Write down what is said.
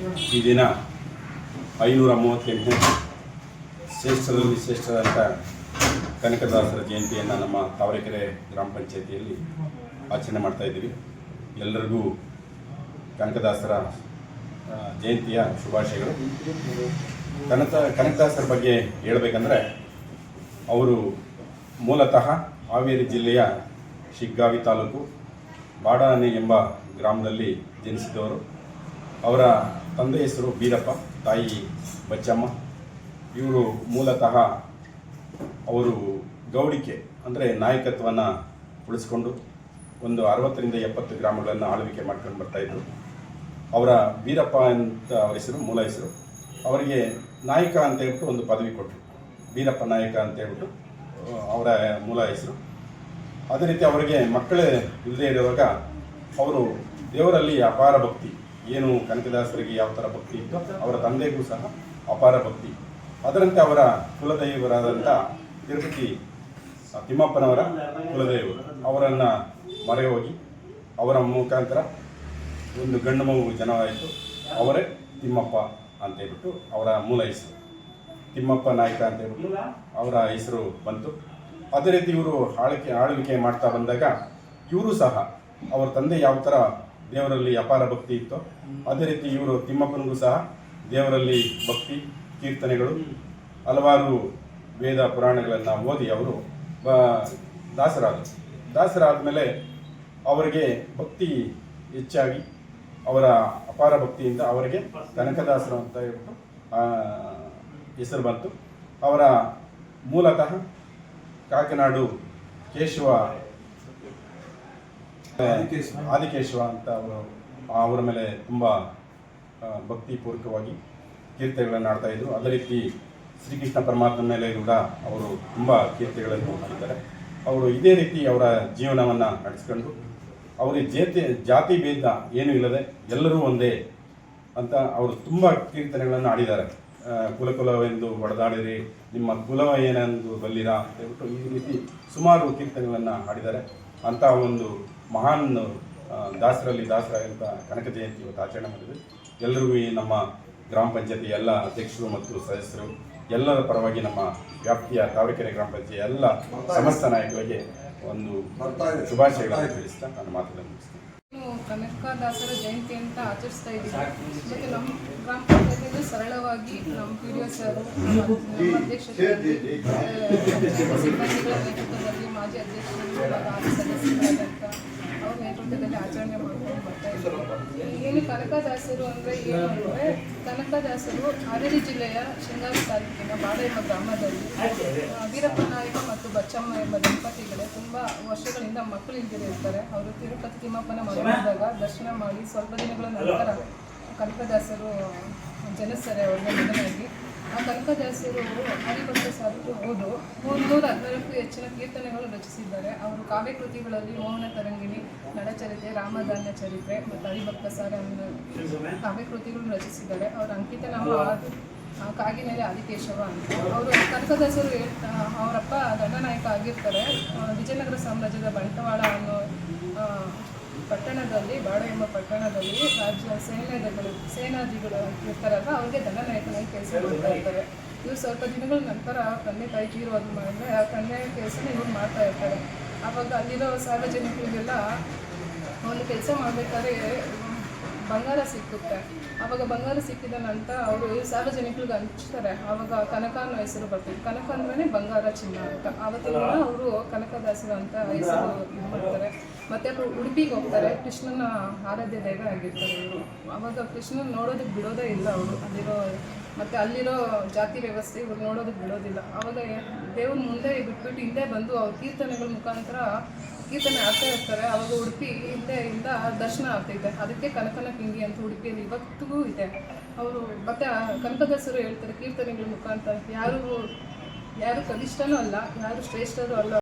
ಈ ದಿನ ಐನೂರ ಮೂವತ್ತೆಂಟನೇ ಶ್ರೇಷ್ಠದಲ್ಲಿ ಶ್ರೇಷ್ಠದಂಥ ಕನಕದಾಸರ ಜಯಂತಿಯನ್ನು ನಮ್ಮ ತಾವರೆಕೆರೆ ಗ್ರಾಮ ಪಂಚಾಯಿತಿಯಲ್ಲಿ ಆಚರಣೆ ಮಾಡ್ತಾ ಇದ್ದೀವಿ. ಎಲ್ಲರಿಗೂ ಕನಕದಾಸರ ಜಯಂತಿಯ ಶುಭಾಶಯಗಳು. ಕನಕ, ಕನಕದಾಸರ ಬಗ್ಗೆ ಹೇಳಬೇಕಂದ್ರೆ ಅವರು ಮೂಲತಃ ಹಾವೇರಿ ಜಿಲ್ಲೆಯ ಶಿಗ್ಗಾವಿ ತಾಲೂಕು, ಬಾಡಾನೆ ಎಂಬ ಗ್ರಾಮದಲ್ಲಿ ಜನಿಸಿದವರು. ಅವರ ತಂದೆ ಹೆಸರು ಬೀರಪ್ಪ, ತಾಯಿ ಬಚ್ಚಮ್ಮ. ಇವರು ಮೂಲತಃ ಅವರು ಗೌಡಿಕೆ, ಅಂದರೆ ನಾಯಕತ್ವವನ್ನು ಉಳಿಸ್ಕೊಂಡು ಒಂದು ಅರವತ್ತರಿಂದ ಎಪ್ಪತ್ತು ಗ್ರಾಮಗಳನ್ನು ಆಳ್ವಿಕೆ ಮಾಡ್ಕೊಂಡು ಬರ್ತಾಯಿದ್ರು ಅವರ ಬೀರಪ್ಪ ಅಂತ ಅವರ ಹೆಸರು, ಮೂಲ ಹೆಸರು. ಅವರಿಗೆ ನಾಯಕ ಅಂತ ಹೇಳ್ಬಿಟ್ಟು ಒಂದು ಪದವಿ ಕೊಟ್ಟರು ಬೀರಪ್ಪ ನಾಯಕ ಅಂತ ಹೇಳ್ಬಿಟ್ಟು ಅವರ ಮೂಲ ಹೆಸರು. ಅದೇ ರೀತಿ ಅವರಿಗೆ ಮಕ್ಕಳೇ ಇಲ್ಲದೆ ಇರುವಾಗ ಅವರು ದೇವರಲ್ಲಿ ಅಪಾರ ಭಕ್ತಿ. ಏನು ಕನಕದಾಸರಿಗೆ ಯಾವ ಥರ ಭಕ್ತಿ ಇತ್ತು ಅವರ ತಂದೆಗೂ ಸಹ ಅಪಾರ ಭಕ್ತಿ. ಅದರಂತೆ ಅವರ ಕುಲದೈವರಾದಂಥ ತಿರುಪತಿ ತಿಮ್ಮಪ್ಪನವರ ಕುಲದೈವರು. ಅವರನ್ನು ಮರೆ ಹೋಗಿ ಅವರ ಮುಖಾಂತರ ಒಂದು ಗಂಡು ಮಗು ಜನವಾಯಿತು ಅವರೇ ತಿಮ್ಮಪ್ಪ ಅಂತ ಹೇಳ್ಬಿಟ್ಟು ಅವರ ಮೂಲ ಹೆಸರು. ತಿಮ್ಮಪ್ಪ ನಾಯಕ ಅಂತ ಹೇಳ್ಬಿಟ್ಟು ಅವರ ಹೆಸರು ಬಂತು. ಅದೇ ರೀತಿ ಇವರು ಆಳ್ವಿಕೆ ಆಳ್ವಿಕೆ ಮಾಡ್ತಾ ಬಂದಾಗ ಇವರು ಸಹ ಅವರ ತಂದೆ ಯಾವ ಥರ ದೇವರಲ್ಲಿ ಅಪಾರ ಭಕ್ತಿ ಇತ್ತು. ಅದೇ ರೀತಿ ಇವರು ತಿಮ್ಮಪ್ಪನಿಗೂ ಸಹ ದೇವರಲ್ಲಿ ಭಕ್ತಿ, ಕೀರ್ತನೆಗಳು, ಹಲವಾರು ವೇದ ಪುರಾಣಗಳನ್ನು ಓದಿ ಅವರು ಬ, ದಾಸರಾದರು. ದಾಸರಾದ ಮೇಲೆ ಅವರಿಗೆ ಭಕ್ತಿ ಹೆಚ್ಚಾಗಿ, ಅವರ ಅಪಾರ ಭಕ್ತಿಯಿಂದ ಅವರಿಗೆ ಕನಕದಾಸರು ಅಂತ ಹೇಳ್ಬಿಟ್ಟು ಹೆಸರು ಬಂತು. ಅವರ ಮೂಲತಃ ಕಾಕಿನಾಡು ಕೇಶವ ಆದಿಕೇಶವ ಅಂತ ಅವರು ಅವರ ಮೇಲೆ ತುಂಬ ಭಕ್ತಿಪೂರ್ವಕವಾಗಿ ಕೀರ್ತನೆಗಳನ್ನು ಆಡ್ತಾ ಇದ್ರು. ಅದೇ ರೀತಿ ಶ್ರೀಕೃಷ್ಣ ಪರಮಾತ್ಮ ಮೇಲೆ ಕೂಡ ಅವರು ತುಂಬ ಕೀರ್ತನೆಗಳನ್ನು ಮಾಡಿದ್ದಾರೆ ಅವರು ಇದೇ ರೀತಿ ಅವರ ಜೀವನವನ್ನು ನಡೆಸ್ಕೊಂಡು, ಅವರಿಗೆ ಜಾತಿ ಜಾತಿ ಭೇದ ಏನೂ ಇಲ್ಲದೆ ಎಲ್ಲರೂ ಒಂದೇ ಅಂತ ಅವರು ತುಂಬ ಕೀರ್ತನೆಗಳನ್ನು ಆಡಿದ್ದಾರೆ ಕುಲಕುಲವೆಂದು ಕುಲ ಕುಲವೆಂದು ಹೊಡೆದಾಡಿರಿ ನಿಮ್ಮ ಕುಲವ ಏನೆಂದು ಬಲ್ಲಿರಾ ಅಂತ ಹೇಳ್ಬಿಟ್ಟು ಈ ರೀತಿ ಸುಮಾರು ಕೀರ್ತನೆಗಳನ್ನು ಹಾಡಿದ್ದಾರೆ. ಅಂತ ಒಂದು ಮಹಾನ್ ದಾಸರಲ್ಲಿ ಅಂತ ಕನಕ ಜಯಂತಿ ಇವತ್ತು ಆಚರಣೆ ಮಾಡಿದೆ ಎಲ್ಲರಿಗೂ ಈ ನಮ್ಮ ಗ್ರಾಮ ಪಂಚಾಯತಿ ಎಲ್ಲ ಅಧ್ಯಕ್ಷರು ಮತ್ತು ಸದಸ್ಯರು ಎಲ್ಲರ ಪರವಾಗಿ ನಮ್ಮ ವ್ಯಾಪ್ತಿಯ ತಾವರೆಕೆರೆ ಗ್ರಾಮ ಪಂಚಾಯತಿ ಎಲ್ಲ ಸಮಸ್ತ ನಾಯಕರಿಗೆ ಒಂದು ಶುಭಾಶಯಗಳನ್ನು ತಿಳಿಸ್ತಾ ನನ್ನ ಮಾತುಗಳನ್ನು ಕನಕದಾಸರ ಜಯಂತಿ ಅಂತ ಆಚರಿಸ್ತಾ ಇದ್ದೀವಿ. ನಮ್ಮ ಗ್ರಾಮ ಪಂಚಾಯತಿಯಲ್ಲಿ ಸರಳವಾಗಿ ನಮ್ಮ ಪಿ ಡಿ ಸರ್ ಅಧ್ಯಕ್ಷತೆಯಲ್ಲಿ ಆ, ಪಂಚಾಯತಿ ಸಿಬ್ಬಂದಿಗಳ ನೇತೃತ್ವದಲ್ಲಿ ಮಾಜಿ ಅಧ್ಯಕ್ಷರು ಅವ್ರ ಆಚರಣೆ ಮಾಡ್ಕೊಂಡು ಬರ್ತಾ ಇದ್ದರು ಏನು ಕನಕದಾಸರು ಅಂದರೆ ಏನು ಅಂದರೆ ಕನಕದಾಸರು ಹಾವೇರಿ ಜಿಲ್ಲೆಯ ಶೃಂಗಾರಿ ತಾಲೂಕಿನ ಬಾಳೆ ಎಂಬ ಗ್ರಾಮದಲ್ಲಿ ವೀರಪ್ಪ ನಾಯಕ ಮತ್ತು ಬಚ್ಚಮ್ಮ ಎಂಬ ದಂಪತಿಗಳೇ ತುಂಬ ವರ್ಷಗಳಿಂದ ಮಕ್ಕಳು ಇರ್ತಾರೆ. ಅವರು ತಿರುಪತಿ ತಿಮ್ಮಪ್ಪನ ಮದುವೆಯಾದಾಗ ದರ್ಶನ ಮಾಡಿ ಸ್ವಲ್ಪ ದಿನಗಳ ನಂತರ ಕನಕದಾಸರು ಜನಿಸ್ತಾರೆ ಅವ್ರಿಗೆ ಮೊದಲಾಗಿ. ಆ ಕನಕದಾಸರು ಹರಿಭಕ್ತ ಸಾಧು ಓದು. ಮುನ್ನೂರ ಹದಿನಾಲ್ಕು ಹೆಚ್ಚಿನ ಕೀರ್ತನೆಗಳು ರಚಿಸಿದ್ದಾರೆ. ಅವರು ಕಾವ್ಯ ಕೃತಿಗಳಲ್ಲಿ ಮೋಹನ ತರಂಗಿಣಿ, ನಡಚರಿತೆ ರಾಮಧಾನ್ಯ ಚರಿತ್ರೆ ಮತ್ತು ಹರಿಭಕ್ತ ಸಾರ ಅನ್ನೋ ಕಾವ್ಯ ಕೃತಿಗಳು ರಚಿಸಿದ್ದಾರೆ. ಅವರ ಅಂಕಿತ ನಾವು ಕಾಗಿನೆಲೆ ಆದಿಕೇಶವ ಅಂತ. ಅವರು ಕನಕದಾಸರು ಅವರಪ್ಪ ದಂಡನಾಯಕ ಆಗಿರ್ತಾರೆ. ವಿಜಯನಗರ ಸಾಮ್ರಾಜ್ಯದ ಬಂಟ್ವಾಳ ಅನ್ನೋ ಪಟ್ಟಣದಲ್ಲಿ, ಬಾಡ ಎಂಬ ಪಟ್ಟಣದಲ್ಲಿ ರಾಜ್ಯ ಸೇನಾದಿಗಳು ಸೇನಾದಿಗಳು ಇರ್ತಾರಲ್ಲ ಅವ್ರಿಗೆ ದಂಡನಾಯಕನಾಗಿ ಕೆಲಸ ಮಾಡ್ತಾ ಇರ್ತಾರೆ ಇವ್ರು ಸ್ವಲ್ಪ ದಿನಗಳ ನಂತರ ತಂದೆ ತಾಯಿ ತೀರೋದ್ ಮಾಡಿದ್ರೆ ಆ ತಂದೆ ಕೆಲಸನ ಇವ್ರು ಮಾಡ್ತಾ ಇರ್ತಾರೆ. ಆವಾಗ ಅಲ್ಲಿರೋ ಸಾರ್ವಜನಿಕರಿಗೆಲ್ಲ ಒಂದು ಕೆಲಸ ಮಾಡಬೇಕಾದ್ರೆ ಬಂಗಾರ ಸಿಕ್ಕುತ್ತೆ. ಆವಾಗ ಬಂಗಾರ ಸಿಕ್ಕಿದ ನಂತರ ಅವರು ಸಾರ್ವಜನಿಕರಿಗೆ ಹಂಚ್ತಾರೆ. ಆವಾಗ ಕನಕ ಅನ್ನೋ ಹೆಸರು ಬರ್ತದೆ. ಕನಕ ಅಂದ್ರೆ ಬಂಗಾರ ಚಿನ್ನ ಅಂತ. ಆವತ್ತಿನ ಅವರು ಕನಕದಾಸರು ಅಂತ ಹೆಸರು ಇದು ಮಾಡ್ತಾರೆ. ಮತ್ತೆ ಅವರು ಉಡುಪಿಗೆ ಹೋಗ್ತಾರೆ. ಕೃಷ್ಣನ ಆರಾಧ್ಯ ದೈವ ಆಗಿರ್ತಾರೆ ಇವರು. ಆವಾಗ ಕೃಷ್ಣನ ನೋಡೋದಕ್ಕೆ ಬಿಡೋದೇ ಇಲ್ಲ ಅವರು. ಅಲ್ಲಿರೋ ಮತ್ತೆ ಅಲ್ಲಿರೋ ಜಾತಿ ವ್ಯವಸ್ಥೆ ಇವ್ರು ನೋಡೋದಕ್ಕೆ ಬಿಡೋದಿಲ್ಲ. ಆವಾಗ ದೇವ್ರ ಮುಂದೆ ಬಿಟ್ಬಿಟ್ಟು ಹಿಂದೆ ಬಂದು ಅವ್ರ ಕೀರ್ತನೆಗಳ ಮುಖಾಂತರ ಕೀರ್ತನೆ ಆಗ್ತಾ ಇರ್ತಾರೆ. ಅವಾಗ ಉಡುಪಿ ಹಿಂದೆಯಿಂದ ದರ್ಶನ ಆಗ್ತೈತೆ ಅದಕ್ಕೆ ಕನಕನ ಕಿಂಗಿ ಅಂತ ಉಡುಪಿಯಲ್ಲಿ ಇವತ್ತಿಗೂ ಇದೆ. ಅವರು ಮತ್ತೆ ಕನಕದಾಸರು ಹೇಳ್ತಾರೆ ಕೀರ್ತನೆಗಳ ಮುಖಾಂತರ. ಯಾರು ಯಾರು ಕನಿಷ್ಠನೂ ಅಲ್ಲ, ಯಾರು ಶ್ರೇಷ್ಠರೂ ಅಲ್ಲ.